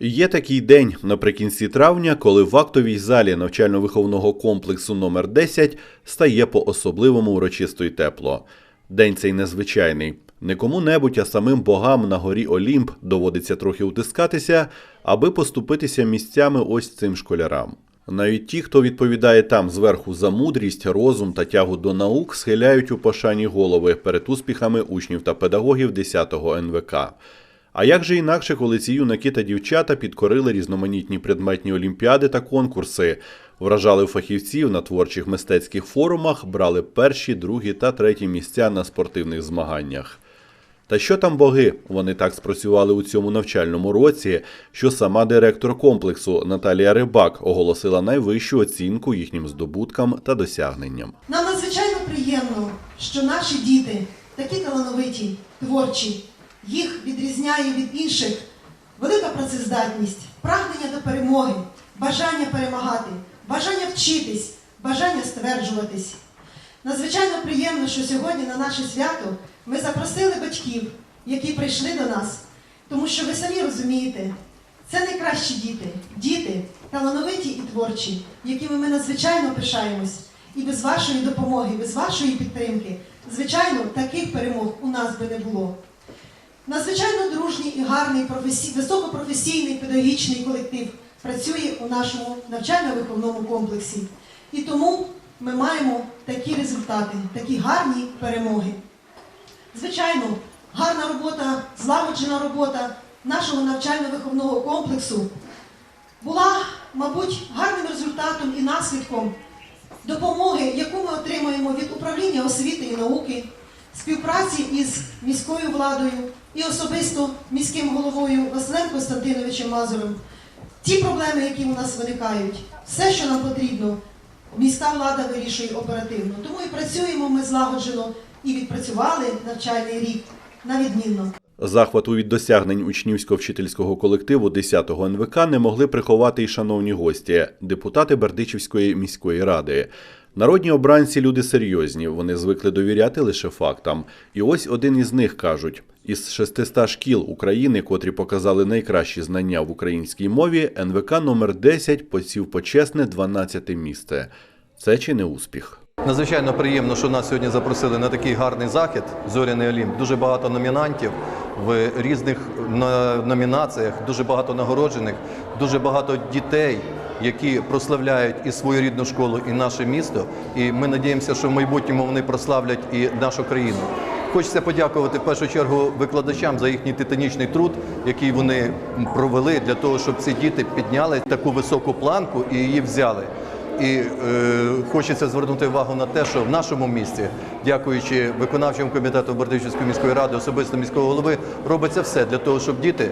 Є такий день наприкінці травня, коли в актовій залі навчально-виховного комплексу номер 10 стає по-особливому урочисто й тепло. День цей незвичайний. Не кому-небудь, а самим богам на горі Олімп доводиться трохи утискатися, аби поступитися місцями ось цим школярам. Навіть ті, хто відповідає там зверху за мудрість, розум та тягу до наук, схиляють у пошані голови перед успіхами учнів та педагогів 10-го НВК. А як же інакше, коли ці юнаки та дівчата підкорили різноманітні предметні олімпіади та конкурси, вражали фахівців на творчих мистецьких форумах, брали перші, другі та треті місця на спортивних змаганнях. Та що там боги? Вони так спрацювали у цьому навчальному році, що сама директор комплексу Наталія Рибак оголосила найвищу оцінку їхнім здобуткам та досягненням. Нам надзвичайно приємно, що наші діти такі талановиті, творчі, їх відрізняє від інших велика працездатність, прагнення до перемоги, бажання перемагати, бажання вчитись, бажання стверджуватись. Надзвичайно приємно, що сьогодні на наше свято ми запросили батьків, які прийшли до нас, тому що ви самі розумієте, це найкращі діти, діти талановиті і творчі, якими ми надзвичайно пишаємось. І без вашої допомоги, без вашої підтримки, звичайно, таких перемог у нас би не було. Надзвичайно дружній і гарний професі... високопрофесійний педагогічний колектив працює у нашому навчально-виховному комплексі. І тому ми маємо такі результати, такі гарні перемоги. Звичайно, гарна робота, злагоджена робота нашого навчально-виховного комплексу була, мабуть, гарним результатом і наслідком допомоги, яку ми отримуємо від управління освіти і науки, співпраці із міською владою і особисто міським головою Василем Константиновичем Мазурем. Ті проблеми, які у нас виникають, все, що нам потрібно, міська влада вирішує оперативно. Тому і працюємо ми злагоджено і відпрацювали навчальний рік на відмінно. Захвату від досягнень учнівсько-вчительського колективу 10-го НВК не могли приховати й шановні гості, депутати Бердичівської міської ради. Народні обранці люди серйозні, вони звикли довіряти лише фактам. І ось один із них кажуть: із 600 шкіл України, котрі показали найкращі знання в українській мові, НВК номер 10 посів почесне 12 місце. Це чи не успіх? Надзвичайно приємно, що нас сьогодні запросили на такий гарний захід Зоряний Олімп. Дуже багато номінантів в різних номінаціях, дуже багато нагороджених, дуже багато дітей, які прославляють і свою рідну школу, і наше місто. І ми надіємося, що в майбутньому вони прославлять і нашу країну. Хочеться подякувати в першу чергу викладачам за їхній титанічний труд, який вони провели для того, щоб ці діти підняли таку високу планку і її взяли. І е, хочеться звернути увагу на те, що в нашому місті, дякуючи виконавчому комітету Бердичівської міської ради, особисто міського голови, робиться все для того, щоб діти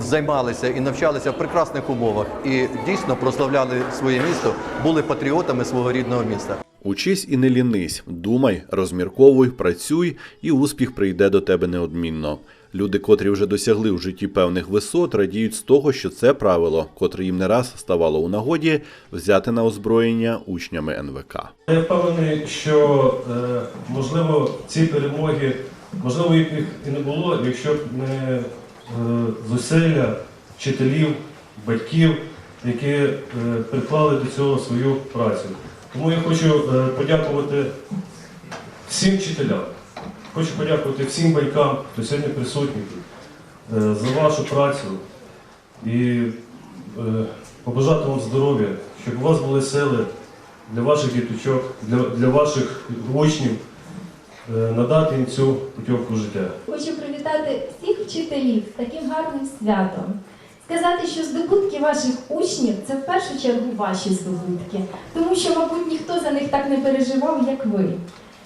займалися і навчалися в прекрасних умовах і дійсно прославляли своє місто, були патріотами свого рідного міста. Учись і не лінись, думай, розмірковуй, працюй, і успіх прийде до тебе неодмінно. Люди, котрі вже досягли в житті певних висот, радіють з того, що це правило, котре їм не раз ставало у нагоді, взяти на озброєння учнями НВК. Я впевнений, що е, можливо ці перемоги, можливо, їх і не було, якщо б не зусилля вчителів, батьків, які е, приклали до цього свою працю. Тому я хочу е, подякувати всім вчителям, хочу подякувати всім батькам, хто сьогодні присутній е, за вашу працю і е, побажати вам здоров'я, щоб у вас були сили для ваших діточок, для, для ваших учнів е, надати їм цю путівку життя. Вчителів з таким гарним святом. Сказати, що здобутки ваших учнів це в першу чергу ваші здобутки, тому що, мабуть, ніхто за них так не переживав, як ви.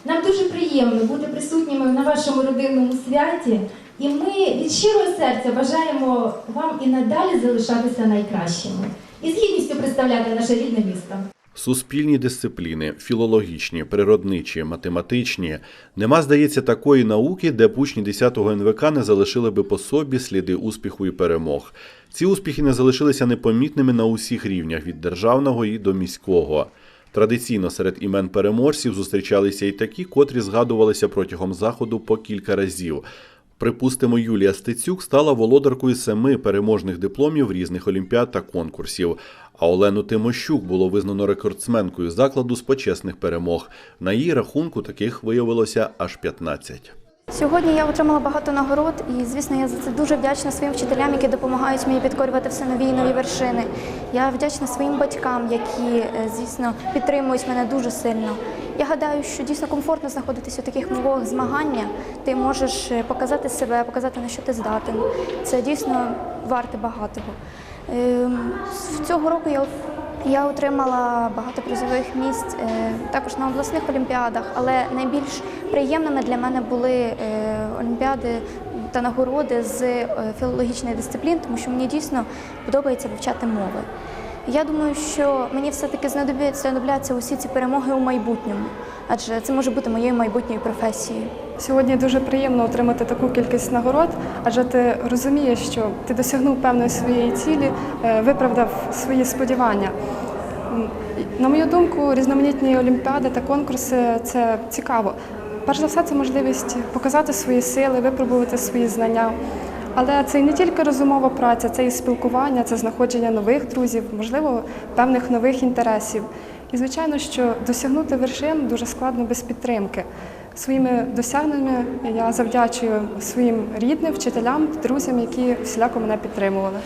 Нам дуже приємно бути присутніми на вашому родинному святі, і ми від щирого серця бажаємо вам і надалі залишатися найкращими і з гідністю представляти наше рідне місто. Суспільні дисципліни, філологічні, природничі, математичні. Нема, здається, такої науки, де б учні 10-го НВК не залишили би по собі сліди успіху і перемог. Ці успіхи не залишилися непомітними на усіх рівнях від державного і до міського. Традиційно серед імен переможців зустрічалися і такі, котрі згадувалися протягом заходу по кілька разів. Припустимо, Юлія Стецюк стала володаркою семи переможних дипломів різних олімпіад та конкурсів. А Олену Тимощук було визнано рекордсменкою закладу з почесних перемог. На її рахунку таких виявилося аж 15. Сьогодні я отримала багато нагород, і звісно, я за це дуже вдячна своїм вчителям, які допомагають мені підкорювати все нові і нові вершини. Я вдячна своїм батькам, які, е, звісно, підтримують мене дуже сильно. Я гадаю, що дійсно комфортно знаходитися у таких умовах змагання. Ти можеш е, показати себе, показати на що ти здатен. Це дійсно варте багатого. Ем, Цього року я я отримала багато призових місць е, також на обласних олімпіадах, але найбільш приємними для мене були е, олімпіади та нагороди з філологічної дисциплін, тому що мені дійсно подобається вивчати мови. Я думаю, що мені все-таки знадобляться, усі ці перемоги у майбутньому, адже це може бути моєю майбутньою професією. Сьогодні дуже приємно отримати таку кількість нагород, адже ти розумієш, що ти досягнув певної своєї цілі, е, виправдав свої сподівання. На мою думку, різноманітні олімпіади та конкурси це цікаво. Перш за все, це можливість показати свої сили, випробувати свої знання. Але це і не тільки розумова праця, це і спілкування, це знаходження нових друзів, можливо, певних нових інтересів. І звичайно, що досягнути вершин дуже складно без підтримки. Своїми досягненнями я завдячую своїм рідним, вчителям, друзям, які всіляко мене підтримували.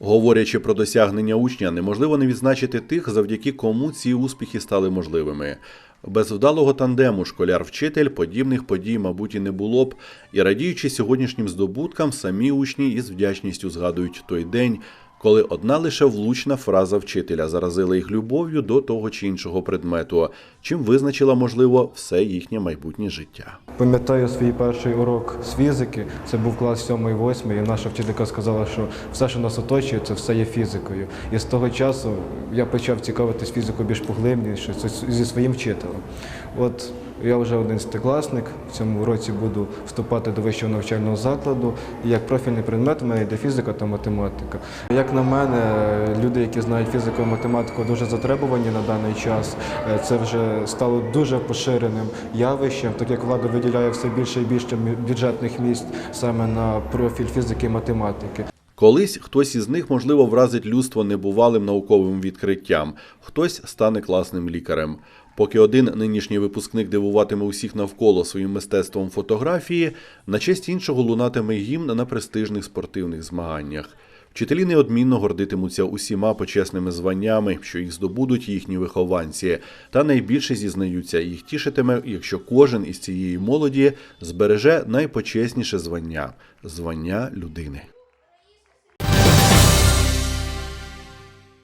Говорячи про досягнення учня, неможливо не відзначити тих, завдяки кому ці успіхи стали можливими. Без вдалого тандему школяр-вчитель подібних подій, мабуть, і не було б. І радіючи сьогоднішнім здобуткам, самі учні із вдячністю згадують той день, коли одна лише влучна фраза вчителя заразила їх любов'ю до того чи іншого предмету, чим визначила, можливо, все їхнє майбутнє життя. Пам'ятаю свій перший урок з фізики. Це був клас 7-8, і наша вчителька сказала, що все, що нас оточує, це все є фізикою. І з того часу я почав цікавитись фізикою більш поглибніше зі своїм вчителем. От я вже 11-класник, в цьому році буду вступати до вищого навчального закладу. Як профільний предмет у мене йде фізика та математика. Як на мене, люди, які знають фізику і математику, дуже затребувані на даний час. Е, Це вже стало дуже поширеним явищем, так як влада виділяє все більше і більше бюджетних місць саме на профіль фізики і математики. Колись хтось із них, можливо, вразить людство небувалим науковим відкриттям, хтось стане класним лікарем. Поки один нинішній випускник дивуватиме усіх навколо своїм мистецтвом фотографії, на честь іншого лунатиме гімн на престижних спортивних змаганнях. Вчителі неодмінно гордитимуться усіма почесними званнями, що їх здобудуть їхні вихованці, та найбільше зізнаються, їх тішитиме, якщо кожен із цієї молоді збереже найпочесніше звання звання людини.